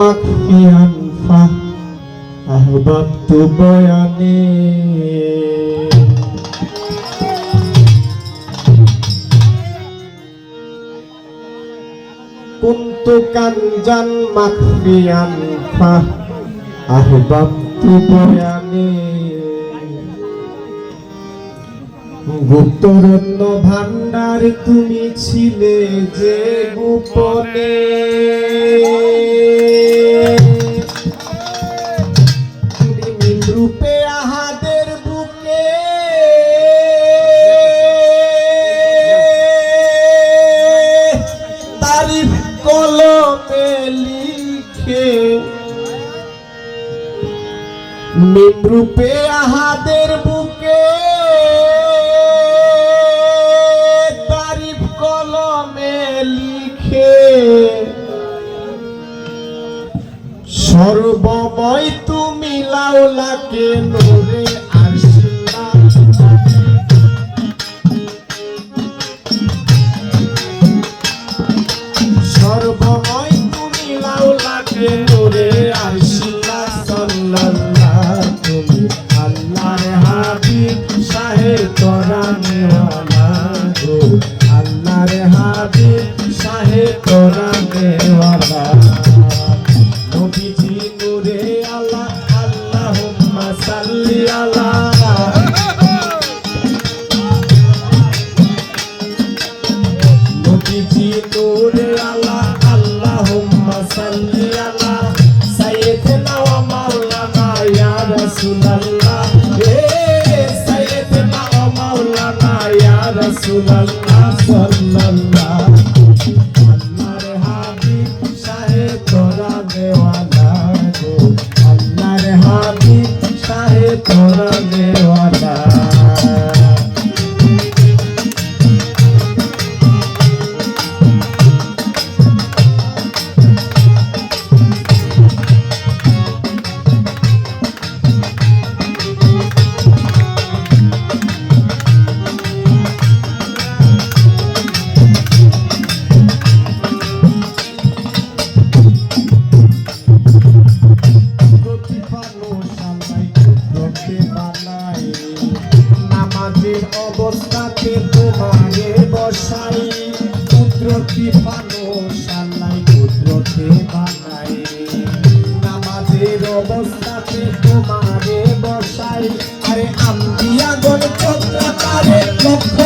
مخفيا فأحببت بياني كنت كنزا مخفيا فأحببت بياني গুপ্তরত্ন ভান্ডার তুমি ছিলে যে গোপনে। রূপে আহাদের বুকে। তারিফ নিমরূপে আহাদের বুকে। সর্বময় তুমি লাউলাকে নোরে সর্বময় তুমি আল্লাহর হাবিব, শাহে তোরা নেওয়ালা গো। আল্লাহর হাবিব, শাহে তোরা নেওয়ালা রাসূলুল্লাহ। হে সাইয়্যিদিনা ওয়া মাওলানা ইয়া রাসূলুল্লাহ সাল্লাল্লাহ। আল্লাহর হাবিব শাহে তোরা দেওয়ানা গো। আল্লাহর হাবিব শাহে তোরা নামাজের অবস্থাকে তোমারে বসাই। কুদরতি পানো সালাই কুদরতে বানাই। নামাজের অবস্থাকে তোমারে বসাই। আরে আমি আগর চন্দ্রকারে লক্ষ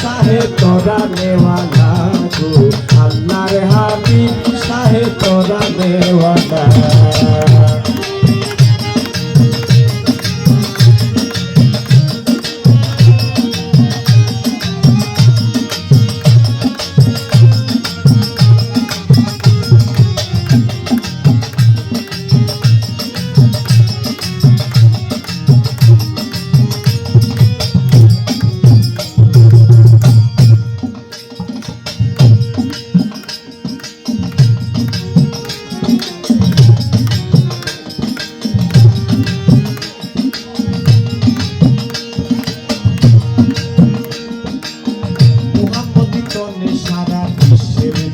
শাহে তোরা নেওয়ালা গো আল্লাহর হাবিব শাহে তোরা নেওয়ালা Chega.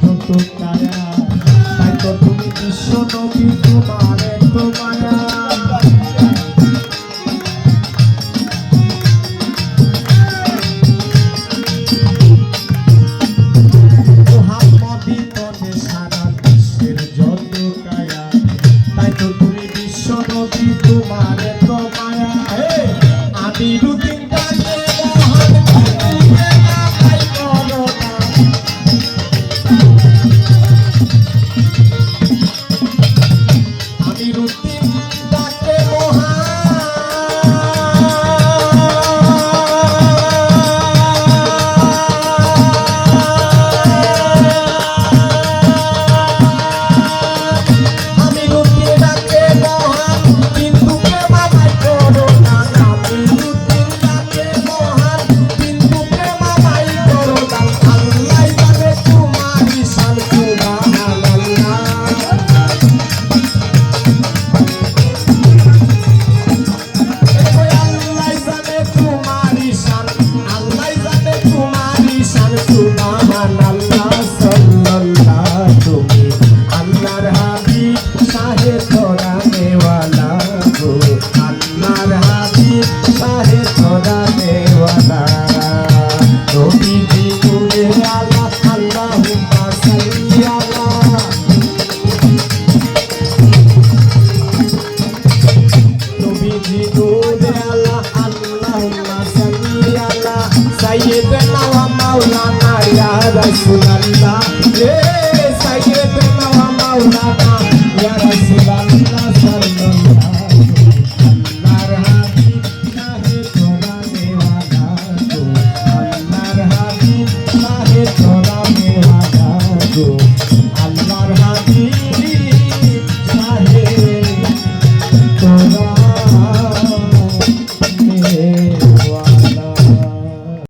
রাসূলুল্লাহ এ সাইয়েদে নওয়া মাওলানা ইয়া রাসূলুল্লাহ সাল্লাল্লাহু আল্লাহর হাবিব